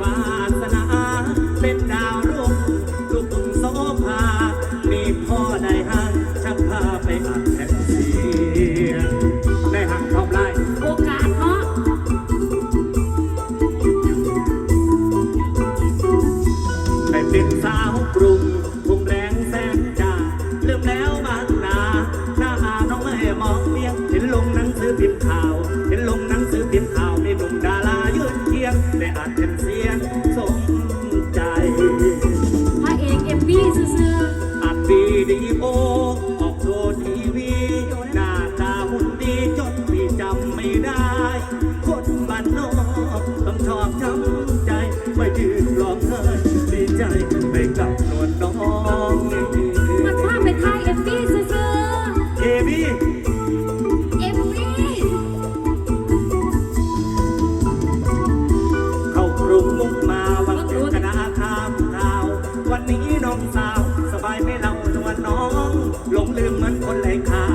วาสนา เป็นดาวรุ่งลูกโซภา มีพ่อได้ห้างชักพาไปอัดแผ่นเสียงได้หักทอบไล่โอกาสเพราะได้เป็นสาวกรุง น้องหลงลืมเหมือนคนไร้ค่า